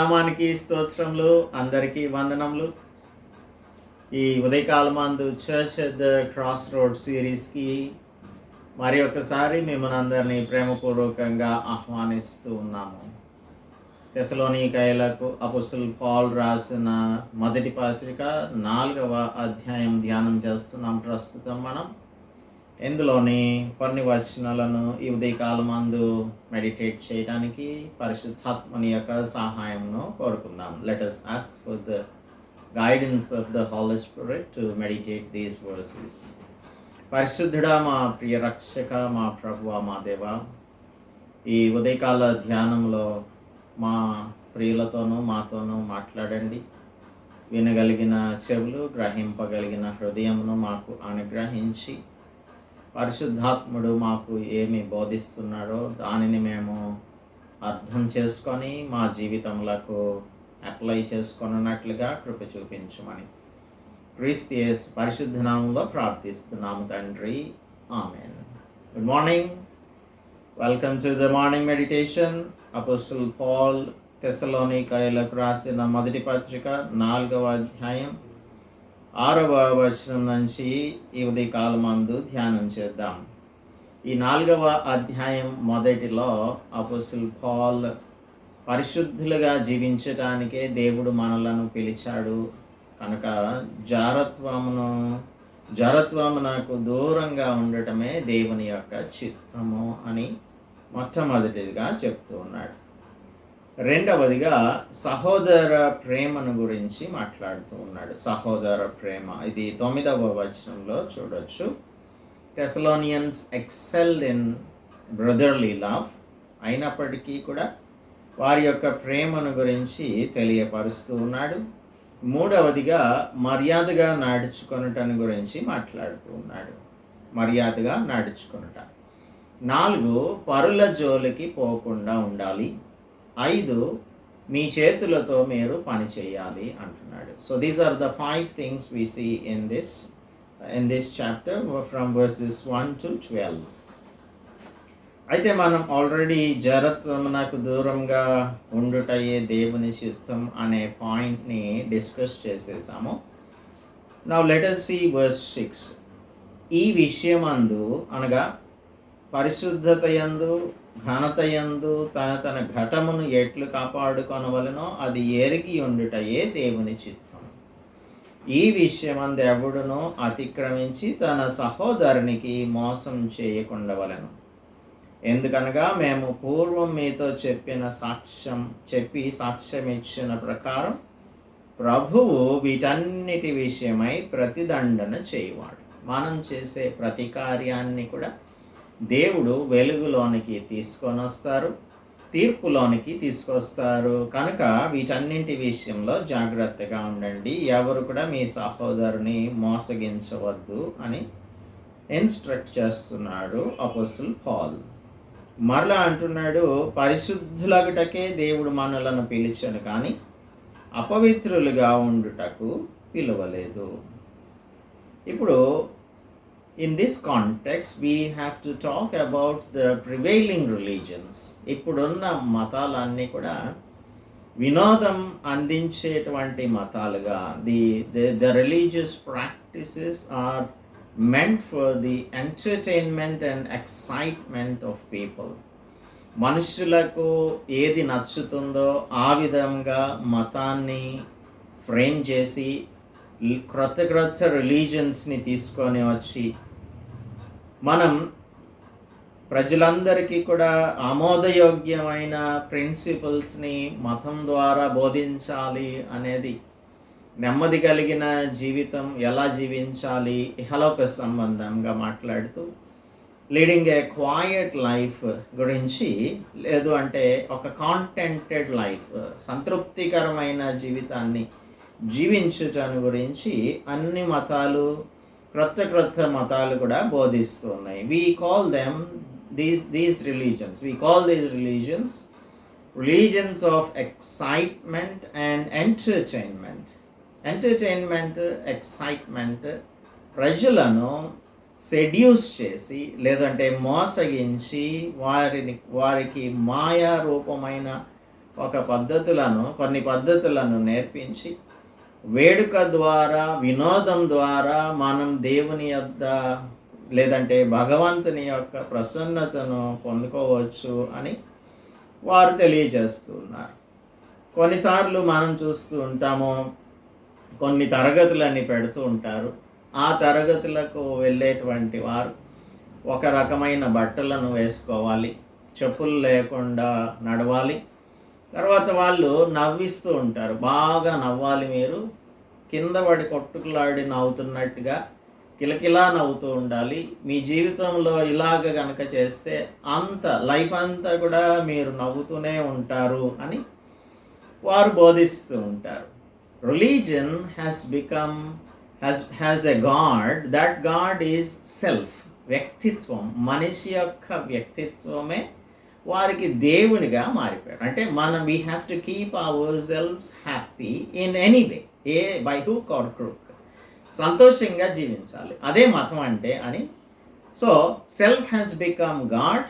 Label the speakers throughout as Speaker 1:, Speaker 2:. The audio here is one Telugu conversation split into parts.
Speaker 1: నామానికి స్తోత్రములు అందరికీ వందనములు. ఈ ఉదయకాలమందు చర్చ్ ద క్రాస్ రోడ్ సిరీస్కి మరి ఒకసారి మిమ్మల్ని అందరినీ ప్రేమపూర్వకంగా ఆహ్వానిస్తూ ఉన్నాము. తెసలోనికాయలకు అపుసుల్ పాల్ రాసిన మొదటి పత్రిక నాలుగవ అధ్యాయం ధ్యానం చేస్తున్నాం ప్రస్తుతం మనం. ఇందులోని కొన్ని వచనాలను ఈ ఉదయకాలమందు మెడిటేట్ చేయడానికి పరిశుద్ధాత్మని యొక్క సహాయంను కోరుకుందాం. Let us ask for the guidance of the holy spirit to meditate these verses పరిశుద్ధుడా మా ప్రియ రక్షక మా ప్రభువ మా దేవ ఈ ఉదయకాల ధ్యానంలో మా ప్రియులతోనూ మాతోనూ మాట్లాడండి. వినగలిగిన చెవులు గ్రహింపగలిగిన హృదయమును మాకు అనుగ్రహించి పరిశుద్ధాత్ముడు మాకు ఏమి బోధిస్తున్నాడో దానిని మేము అర్థం చేసుకొని మా జీవితంలో అప్లై చేసుకొనున్నట్లుగా కృప చూపించమని. క్రీస్తు యేసు పరిశుద్ధ నామంలో ప్రార్థిస్తున్నాము తండ్రి. Amen. Good morning welcome to the morning meditation apostle Paul తెసలోనికాయలకు రాసిన మొదటి పత్రిక నాలుగవ అధ్యాయం ఆరవ వచనం నుంచి ఈ ఉదయకాలమందు ధ్యానం చేద్దాం. ఈ నాలుగవ అధ్యాయం మొదటిలో అపోసిల్ పాల్ పరిశుద్ధులుగా జీవించటానికే దేవుడు మనలను పిలిచాడు. కనుక జారత్వమును జరత్వమునకు దూరంగా ఉండటమే దేవుని యొక్క చిత్తము అని మొట్టమొదటిగా చెప్తూ ఉన్నాడు. రెండవదిగా సహోదర ప్రేమను గురించి మాట్లాడుతూ ఉన్నాడు. సహోదర ప్రేమ. ఇది తొమ్మిదవ వచనంలో చూడొచ్చు. Thessalonians excel in brotherly love అయినప్పటికీ కూడా వారి యొక్క ప్రేమను గురించి తెలియపరుస్తూ ఉన్నాడు. మూడవదిగా మర్యాదగా నడుచుకొనటం గురించి మాట్లాడుతూ ఉన్నాడు. మర్యాదగా నడుచుకొనుట. నాలుగు పరుల జోలికి పోకుండా ఉండాలి. ఐదు మీ చేతులతో మీరు పని చేయాలి అంటున్నాడు. So these are the five things we see in this in this chapter from verses one to twelve అయితే మనం ఆల్రెడీ జరత్వమునకు దూరంగా ఉండుటయే దేవుని చిత్తం అనే పాయింట్ని డిస్కస్ చేసేసాము. నా లెటర్ సి వర్స్ సిక్స్ ఈ విషయమందు అనగా పరిశుద్ధత యందు ఘనతయందు తన తన ఘటమును ఎట్లు కాపాడుకొనవలనో అది ఎరిగి ఉండుటయే దేవుని చిత్తం. ఈ విషయమందు ఎవడునో అతిక్రమించి తన సహోదరునికి మోసం చేయకుండవలను. ఎందుకనగా మేము పూర్వం మీతో చెప్పిన సాక్ష్యం చెప్పి సాక్ష్యం ఇచ్చిన ప్రకారం ప్రభువు వీటన్నిటి విషయమై ప్రతిదండన చేయవాడు. మనం చేసే ప్రతి కార్యాన్ని కూడా దేవుడు వెలుగులోనికి తీసుకొని వస్తారు తీర్పులోనికి తీసుకొస్తారు. కనుక వీటన్నింటి విషయంలో జాగ్రత్తగా ఉండండి. ఎవరు కూడా మీ సహోదరుని మోసగించవద్దు అని ఇన్స్ట్రక్ట్ చేస్తున్నాడు అపోసుల్ పాల్. మరలా అంటున్నాడు పరిశుద్ధులగుటకే దేవుడు మనలను పిలిచాను కానీ అపవిత్రులుగా ఉండుటకు పిలవలేదు. ఇప్పుడు in this context we have to talk about the prevailing religions ఇప్పుడున్న మతాలన్నీ కూడా వినోదం అందించేటువంటి మతాలుగా the the religious practices are meant for the entertainment and excitement of people మనుషులకు ఏది నచ్చుతుందో ఆ విధంగా మతాన్ని ఫ్రేమ్ చేసి క్రొత్త క్రొత్త రిలీజన్స్ని తీసుకొని వచ్చి మనం ప్రజలందరికీ కూడా ఆమోదయోగ్యమైన ప్రిన్సిపల్స్ని మతం ద్వారా బోధించాలి అనేది నెమ్మది కలిగిన జీవితం ఎలా జీవించాలి ఇహలోక సంబంధంగా మాట్లాడుతూ లీడింగ్ ఏ క్వాయట్ లైఫ్ గురించి లేదు అంటే ఒక కాంటెంటెడ్ లైఫ్ సంతృప్తికరమైన జీవితాన్ని జీవించుటను గురించి అన్ని మతాలు క్రొత్త క్రొత్త మతాలు కూడా బోధిస్తున్నాయి. We call them these these religions we call these religions religions of excitement and entertainment entertainment excitement ప్రజలను సెడ్యూస్ చేసి లేదంటే మోసగించి వారిని వారికి మాయా రూపమైన ఒక పద్ధతులను కొన్ని పద్ధతులను నేర్పించి వేడుక ద్వారా వినోదం ద్వారా మనం దేవుని యొక్క లేదంటే భగవంతుని యొక్క ప్రసన్నతను పొందుకోవచ్చు అని వారు తెలియజేస్తున్నారు. కొన్నిసార్లు మనం చూస్తూ ఉంటాము కొన్ని తరగతులన్నీ పెడుతూ ఉంటారు. ఆ తరగతులకు వెళ్ళేటువంటి వారు ఒక రకమైన బట్టలను వేసుకోవాలి చెప్పులు లేకుండా నడవాలి తర్వాత వాళ్ళు నవ్విస్తూ ఉంటారు. బాగా నవ్వాలి మీరు. కింద పడి కొట్టుకులాడి నవ్వుతున్నట్టుగా కిలకిలా నవ్వుతూ ఉండాలి. మీ జీవితంలో ఇలాగ కనుక చేస్తే అంత లైఫ్ అంతా కూడా మీరు నవ్వుతూనే ఉంటారు అని వారు బోధిస్తూ ఉంటారు. Religion has become has has a god. That god is self వ్యక్తిత్వం. మనిషి యొక్క వ్యక్తిత్వమే వారికి దేవునిగా మారిపోయారు. అంటే మనం we have to keep our selves happy in any way a by hook or crook సంతోషంగా జీవించాలి. అదే మతం అంటే అని. So self has become god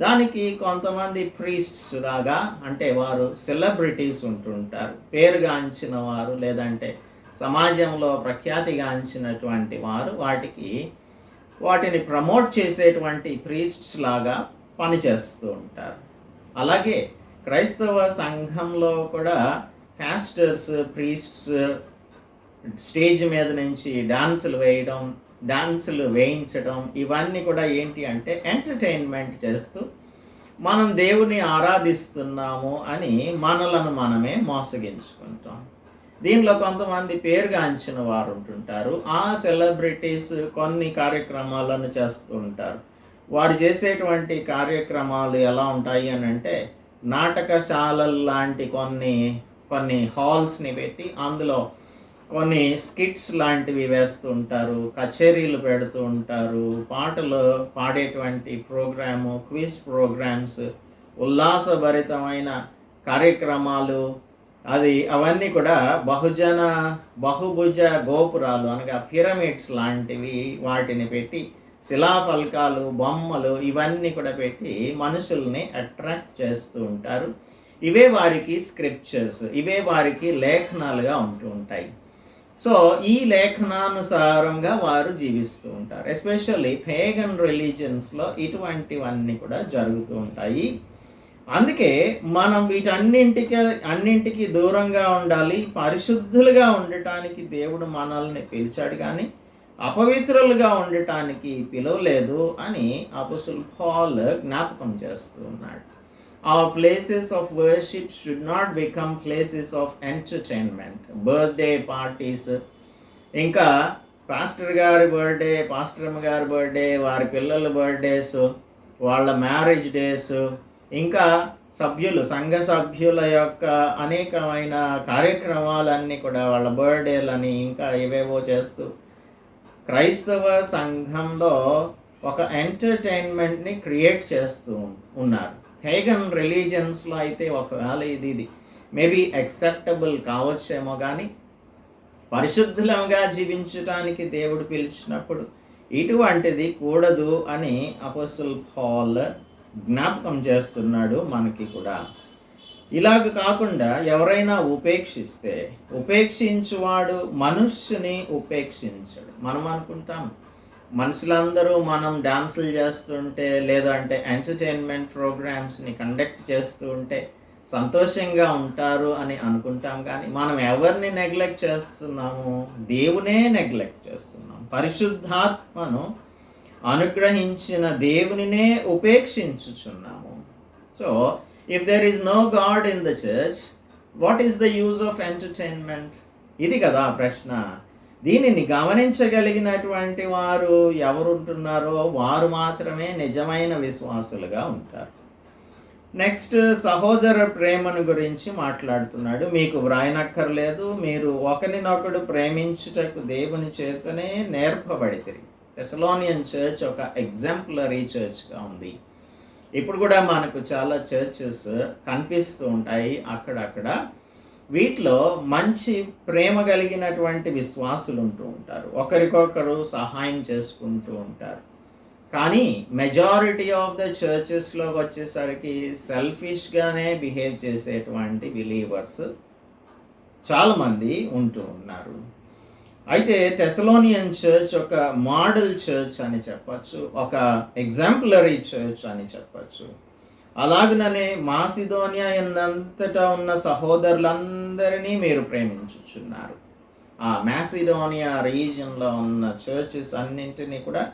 Speaker 1: దానికి కొంతమంది ప్రీస్ట్స్ లాగా అంటే వారు సెలబ్రిటీస్ ఉంటుంటారు. పేరుగాంచిన వారు లేదంటే సమాజంలో ప్రఖ్యాతిగాంచినటువంటి వారు వాటికి వాటిని ప్రమోట్ చేసేటువంటి ప్రీస్ట్స్ లాగా పనిచేస్తూ ఉంటారు. అలాగే క్రైస్తవ సంఘంలో కూడా పాస్టర్స్ ప్రీస్ట్స్ స్టేజ్ మీద నుంచి డాన్సులు వేయడం డాన్సులు వేయించడం ఇవన్నీ కూడా ఏంటి అంటే ఎంటర్టైన్మెంట్ చేస్తూ మనం దేవుని ఆరాధిస్తున్నాము అని మనలను మనమే మోసగించుకుంటాం. దీనిలో కొంతమంది పేరుగాంచిన వారు ఉంటుంటారు. ఆ సెలబ్రిటీస్ కొన్ని కార్యక్రమాలను చేస్తూ ఉంటారు. వారు చేసేటువంటి కార్యక్రమాలు ఎలా ఉంటాయి అని అంటే నాటకశాలలు లాంటి కొన్ని కొన్ని హాల్స్ని పెట్టి అందులో కొన్ని స్కిట్స్ లాంటివి వేస్తూ ఉంటారు కచేరీలు పెడుతూ ఉంటారు పాటలు పాడేటువంటి ప్రోగ్రాము క్విజ్ ప్రోగ్రామ్స్ ఉల్లాసభరితమైన కార్యక్రమాలు అది అవన్నీ కూడా బహుజన బహుభుజ గోపురాలు అనగా పిరమిడ్స్ లాంటివి వాటిని పెట్టి శిలాఫలకాలు బొమ్మలు ఇవన్నీ కూడా పెట్టి మనుషుల్ని అట్రాక్ట్ చేస్తూ ఉంటారు. ఇవే వారికి స్క్రిప్చర్స్ ఇవే వారికి లేఖనాలుగా ఉంటూ ఉంటాయి. సో ఈ లేఖనానుసారంగా వారు జీవిస్తూ ఉంటారు. ఎస్పెషల్లీ పేగన్ రిలీజియన్స్లో ఇటువంటివన్నీ కూడా జరుగుతూ ఉంటాయి. అందుకే మనం వీటన్నింటికి అన్నింటికి దూరంగా ఉండాలి పరిశుద్ధులుగా ఉండటానికి దేవుడు మనల్ని పిలిచాడు కానీ అపవిత్రులుగా ఉండటానికి పిలవలేదు అని అపుసుల్ పాల్ జ్ఞాపకం చేస్తూ ఉన్నాడు. ఆ places of worship should not become places of entertainment birthday parties ఇంకా పాస్టర్ గారి బర్త్డే పాస్టర్ గారి బర్త్డే వారి పిల్లల బర్త్డేస్ వాళ్ళ మ్యారేజ్ డేస్ ఇంకా సభ్యులు సంఘ సభ్యుల యొక్క అనేకమైన కార్యక్రమాలన్నీ కూడా వాళ్ళ బర్త్డేలని ఇంకా ఏవేవో చేస్తూ క్రైస్తవ సంఘంలో ఒక ఎంటర్టైన్మెంట్ని క్రియేట్ చేస్తూ ఉన్నారు. హేగన్ రిలీజియన్స్లో అయితే ఒకవేళ ఇది ఇది. మేబీ యాక్సెప్టబుల్ కావచ్చేమో కానీ పరిశుద్ధులంగా జీవించటానికి దేవుడు పిలిచినప్పుడు ఇటువంటిది కూడదు అని అపోసుల్ పాల్ జ్ఞాపకం చేస్తున్నాడు మనకి కూడా. ఇలాగ కాకుండా ఎవరైనా ఉపేక్షిస్తే ఉపేక్షించువాడు మనుష్యుని ఉపేక్షించడు. మనం అనుకుంటాం మనుషులందరూ మనం డాన్సులు చేస్తుంటే లేదంటే ఎంటర్టైన్మెంట్ ప్రోగ్రామ్స్ని కండక్ట్ చేస్తూ ఉంటే సంతోషంగా ఉంటారు అని అనుకుంటాం కానీ మనం ఎవరిని నెగ్లెక్ట్ చేస్తున్నాము? దేవునే నెగ్లెక్ట్ చేస్తున్నాం. పరిశుద్ధాత్మను అనుగ్రహించిన దేవునినే ఉపేక్షించుచున్నాము. So if there is no god in the church what is the use of entertainment ఇది కదా ప్రశ్న. దీనిని గమనించగలిగినటువంటి వారు ఎవరుంటున్నారో వారు మాత్రమే నిజమైన విశ్వాసులుగా ఉంటారు. నెక్స్ట్ సహోదర ప్రేమను గురించి మాట్లాడుతున్నాడు. మీకు వ్రాయనక్కర్లేదు. మీరు ఒకరినొకడు ప్రేమించుటకు దేవుని చేతనే నేర్పబడితే తెసలోనియన్ చర్చ్ ఒక ఎగ్జాంపులరీ చర్చ్గా ఉంది. ఇప్పుడు కూడా మనకు చాలా చర్చెస్ కనిపిస్తూ ఉంటాయి అక్కడక్కడ. వీటిలో మంచి ప్రేమ కలిగినటువంటి విశ్వాసులు ఉంటూ ఉంటారు. ఒకరికొకరు సహాయం చేసుకుంటూ ఉంటారు. కానీ మెజారిటీ ఆఫ్ ద చర్చెస్లోకి వచ్చేసరికి సెల్ఫిష్గానే బిహేవ్ చేసేటువంటి బిలీవర్స్ చాలామంది ఉంటూ ఉన్నారు. అయితే తెసలోనియన్ చర్చ్ ఒక మోడల్ చర్చ్ అని చెప్పచ్చు ఒక ఎగ్జాంపులరీ చర్చ్ అని చెప్పచ్చు. అలాగనే మాసిదోనియా ఎందంతటా ఉన్న సహోదరులందరినీ మీరు ప్రేమించుచున్నారు. ఆ మాసిడోనియా రీజియన్లో ఉన్న చర్చెస్ అన్నింటినీ కూడా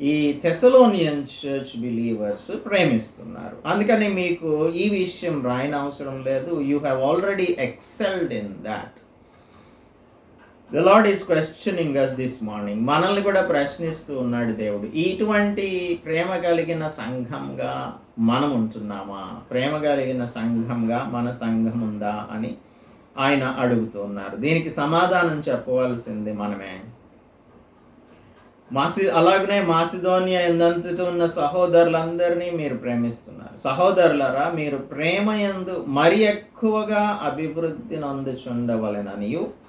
Speaker 1: ఈ థెసలోనియన్ చర్చ్ బిలీవర్స్ ప్రేమిస్తున్నారు. అందుకని మీకు ఈ విషయం రాయన అవసరం లేదు. You have already excelled in that the Lord is questioning us this morning మనల్ని కూడా ప్రశ్నిస్తూ ఉన్నాడు దేవుడు. ఇటువంటి ప్రేమ కలిగిన సంఘంగా మనం ఉంటున్నామా? ప్రేమ కలిగిన సంఘంగా మన సంఘం ఉందా అని ఆయన అడుగుతున్నారు దీనికి సమాధానం చెప్పవలసింది మనమే. మాసి అలాగనే మాసిదోనియా ఎందంతటి ఉన్న సహోదరులందరినీ మీరు ప్రేమిస్తున్నారు. సహోదరులరా మీరు ప్రేమ ఎందు మరి ఎక్కువగా అభివృద్ధి నందుచుండవలెననియు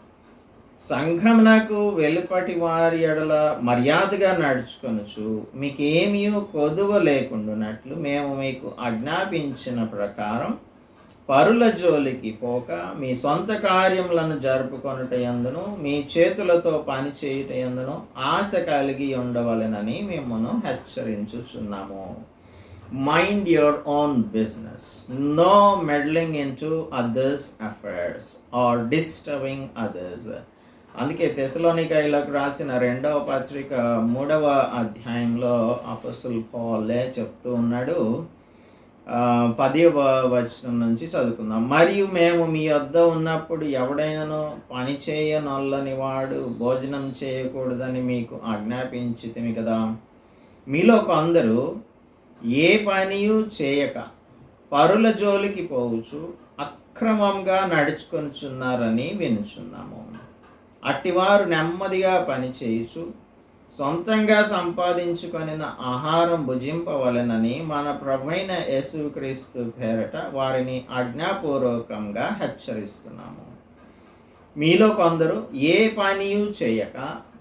Speaker 1: సంఘమునకు వెలుపటి వారి ఎడల మర్యాదగా నడుచుకొనుచు మీకేమీ కొదువ లేకుండానట్లు మేము మీకు ఆజ్ఞాపించిన ప్రకారం పరుల జోలికి పోక మీ సొంత కార్యములను జరుపుకొనుట ఎందును మీ చేతులతో పని చేయుట ఎందును ఆశ కలిగి ఉండవలెనని మిమ్మను హెచ్చరించుచున్నాము. Mind your own business no meddling in to others affairs or disturbing others అందుకే తెసలోనికాయలకు రాసిన రెండవ పత్రిక మూడవ అధ్యాయంలో అపసుల్ పాలే చెప్తూ ఉన్నాడు. ఆ, పదవ వచనం నుంచి చదువుకుందాం. మరియు మేము మీ వద్ద ఉన్నప్పుడు ఎవడైనాను పని చేయనొల్లని వాడు భోజనం చేయకూడదని మీకు ఆజ్ఞాపించితిమి కదా. మీలో కొందరు ఏ పనియు చేయక పరుల జోలికి పోవచ్చు అక్రమంగా నడుచుకొనిచున్నారని వినుచున్నాము. అట్టివారు నెమ్మదిగా పనిచేయుచు సొంతంగా సంపాదించుకొనిన ఆహారం భుజింపవలెనని మన ప్రభైన యేసుక్రీస్తు పేరట వారిని ఆజ్ఞాపూర్వకంగా హెచ్చరిస్తున్నాము. మీలో కొందరు ఏ పనియు చేయక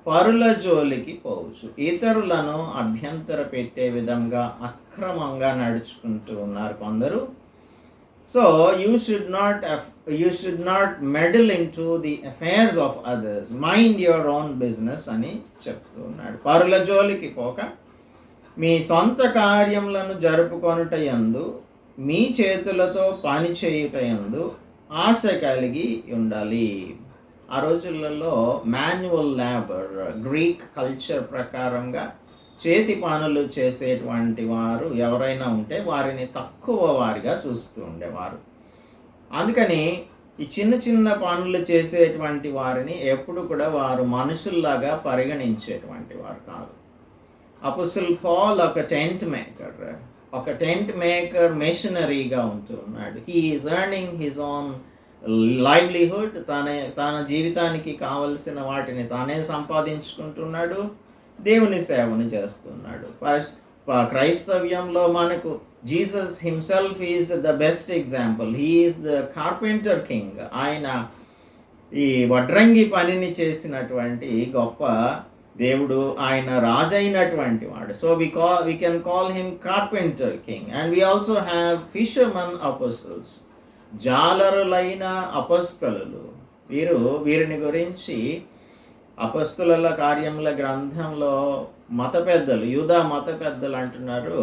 Speaker 1: పరుల జోలికి పోవచ్చు ఇతరులను అభ్యంతర పెట్టే విధంగా అక్రమంగా నడుచుకుంటూ ఉన్నారు కొందరు. So you should not you should not meddle into the affairs of others mind your own business అని చెప్తూ ఉన్నాడు పరుల జోలికి పోక మీ సొంత కార్యములను జరుపుకొనుట యందు మీ చేతులతో పని చేయుట యందు ఆశ కలిగి ఉండాలి. ఆ రోజులలో మాన్యువల్ లేబర్ గ్రీక్ కల్చర్ ప్రకారంగా చేతి పనులు చేసేటువంటి వారు ఎవరైనా ఉంటే వారిని తక్కువ వారిగా చూస్తూ ఉండేవారు. అందుకని ఈ చిన్న చిన్న పనులు చేసేటువంటి వారిని ఎప్పుడు కూడా వారు మనుషుల్లాగా పరిగణించేటువంటి వారు కాదు. అపుసుల్ ఫాల్ ఒక టెంట్ మేకర్ ఒక టెంట్ మేకర్ మెషినరీగా ఉంటున్నాడు he is earning his own livelihood తన తన జీవితానికి కావలసిన వాటిని తానే సంపాదించుకుంటున్నాడు. దేవుని సేవను చేస్తున్నాడు. క్రైస్తవ్యంలో మనకు Jesus himself is the best example. He is the carpenter king. ఆయన ఈ వడ్రంగి పనిని చేసినటువంటి గొప్ప దేవుడు ఆయన రాజైనటువంటి వాడు. So we call we can call him carpenter king and we also have fisherman apostles జాలరులైన అపస్తలు వీరు వీరిని గురించి అపస్తుల కార్యముల గ్రంథంలో మత పెద్దలు యూదా మత పెద్దలు అంటున్నారు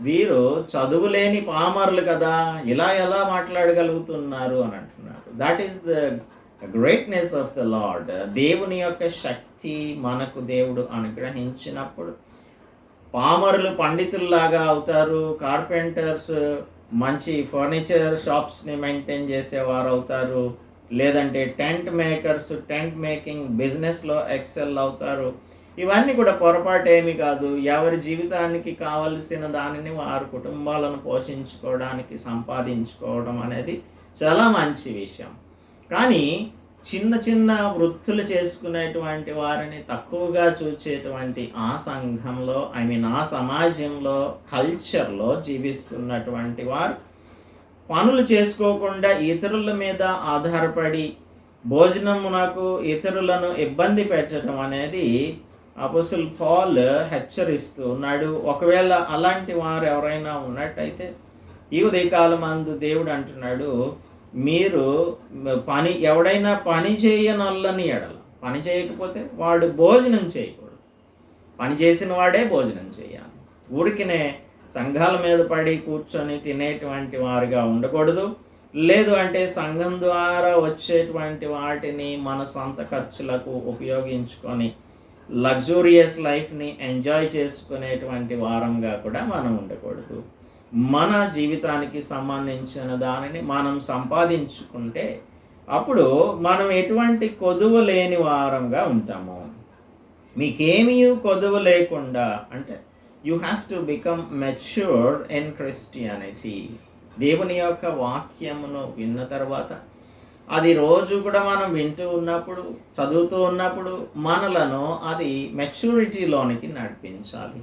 Speaker 1: వీరు చదువులేని పామరులు కదా ఇలా ఎలా మాట్లాడగలుగుతున్నారు అని అంటున్నారు. That is the greatness of the lord దేవుని యొక్క శక్తి మనకు దేవుడు అనుగ్రహించినప్పుడు పామరులు పండితుల్లాగా అవుతారు కార్పెంటర్స్ మంచి ఫర్నిచర్ షాప్స్ని మెయింటైన్ చేసేవారు అవుతారు లేదంటే టెంట్ మేకర్స్ టెంట్ మేకింగ్ బిజినెస్లో ఎక్సెల్ అవుతారు. ఇవన్నీ కూడా పొరపాటు ఏమి కాదు. ఎవరి జీవితానికి కావలసిన దానిని వారి కుటుంబాలను పోషించుకోవడానికి సంపాదించుకోవడం అనేది చాలా మంచి విషయం. కానీ చిన్న చిన్న వృత్తులు చేసుకునేటువంటి వారిని తక్కువగా చూచేటువంటి ఆ సంఘంలో ఐ మీన్ ఆ సమాజంలో కల్చర్లో జీవిస్తున్నటువంటి వారు పనులు చేసుకోకుండా ఇతరుల మీద ఆధారపడి భోజనమునకు ఇతరులను ఇబ్బంది పెట్టడం అనేది అపోసుల్ పాల్ హెచ్చరిస్తూ ఉన్నాడు. ఒకవేళ అలాంటి వారు ఎవరైనా ఉన్నట్టయితే ఈ ఉదయకాలం అందు దేవుడు అంటున్నాడు మీరు పని ఎవడైనా పని చేయనల్లని ఎడల. పని చేయకపోతే వాడు భోజనం చేయకూడదు. పని చేసిన వాడే భోజనం చేయాలి. ఊరికినే సంఘాల మీద పడి కూర్చొని తినేటువంటి వారుగా ఉండకూడదు. లేదు అంటే సంఘం ద్వారా వచ్చేటువంటి వాటిని మన సొంత ఖర్చులకు ఉపయోగించుకొని లగ్జూరియస్ లైఫ్ని ఎంజాయ్ చేసుకునేటువంటి వారంగా కూడా మనం ఉండకూడదు. మన జీవితానికి సంబంధించిన దానిని మనం సంపాదించుకుంటే అప్పుడు మనం ఎటువంటి కొదువు లేని వారంగా ఉంటాము. మీకేమీ కొదువు లేకుండా అంటే you have to become matured in Christianity దేవుని యొక్క వాక్యమును విన్న తర్వాత అది రోజు కూడా మనం వింటూ ఉన్నప్పుడు చదువుతూ ఉన్నప్పుడు మనలను అది మెచ్యూరిటీలోనికి నడిపించాలి.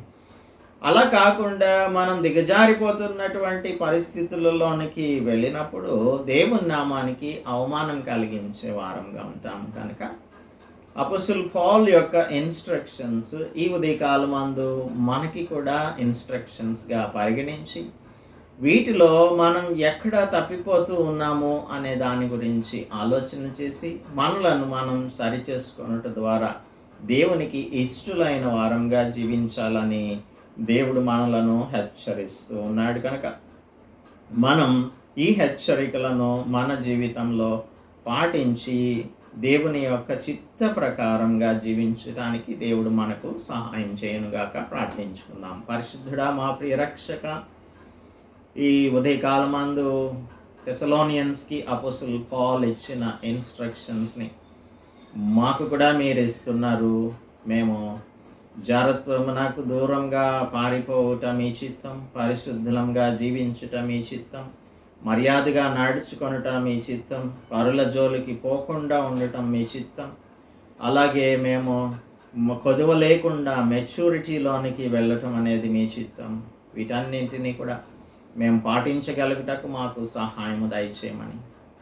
Speaker 1: అలా కాకుండా మనం దిగజారిపోతున్నటువంటి పరిస్థితులలోనికి వెళ్ళినప్పుడు దేవుని నామానికి అవమానం కలిగించే వారంగా ఉంటాం కనుక అపసుల్ పాల్ యొక్క ఇన్స్ట్రక్షన్స్ ఈ ఉదయకాలమందు మనకి కూడా ఇన్స్ట్రక్షన్స్గా పరిగణించి వీటిలో మనం ఎక్కడ తప్పిపోతూ ఉన్నాము అనే దాని గురించి ఆలోచన చేసి మనలను మనం సరిచేసుకున్నట ద్వారా దేవునికి ఇష్టలైన వారంగా జీవించాలని దేవుడు మనలను హెచ్చరిస్తూ ఉన్నాడు కనుక మనం ఈ హెచ్చరికలను మన జీవితంలో పాటించి దేవుని యొక్క చిత్త ప్రకారంగా జీవించడానికి దేవుడు మనకు సహాయం చేయనుగాక ప్రార్థించుకుందాం. పరిశుద్ధుడా మా ప్రియరక్షక ఈ ఉదయకాలమందు థెసలోనియన్స్కి అపోసుల్ పాల్ ఇచ్చిన ఇన్స్ట్రక్షన్స్ని మాకు కూడా మీరు ఇస్తున్నారు. మేము జారత్వమునకు దూరంగా పారిపోవటం మీ చిత్తం పరిశుద్ధులంగా జీవించటం మీ చిత్తం. మర్యాదగా నడుచుకొనుట మీ చిత్తం పరుల జోలికి పోకుండా ఉండటం మీ చిత్తం. అలాగే మేము కొదువ లేకుండా మెచ్యూరిటీలోనికి వెళ్ళటం అనేది మీ చిత్తం. వీటన్నింటినీ కూడా మేము పాటించగలుగుటకు మాకు సహాయము దయచేయమని.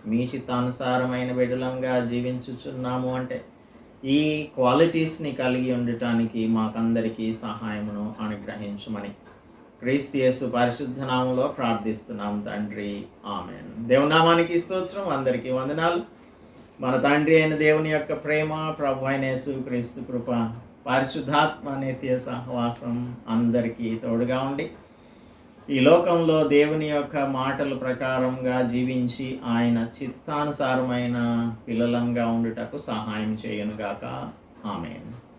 Speaker 1: మీ చిత్తానుసారమైన విడులంగా జీవించుచున్నాము అంటే ఈ క్వాలిటీస్ని కలిగి ఉండటానికి మాకందరికీ సహాయమును అనుగ్రహించమని. క్రీస్తియస్సు పరిశుద్ధ నామంలో ప్రార్థిస్తున్నాం తండ్రి. ఆమెన్. దేవునామానికి స్తోత్రం. అందరికీ వందనాలు. మన తండ్రి అయిన దేవుని యొక్క ప్రేమ ప్రభు అయిన యేసు క్రీస్తు కృప పరిశుద్ధాత్మ నిత్య సహవాసం అందరికీ తోడుగా ఉండి ఈ లోకంలో దేవుని యొక్క మాటల ప్రకారంగా జీవించి ఆయన చిత్తానుసారమైన పిల్లలంగా ఉండుటకు సహాయం చేయనుగాక. ఆమెను.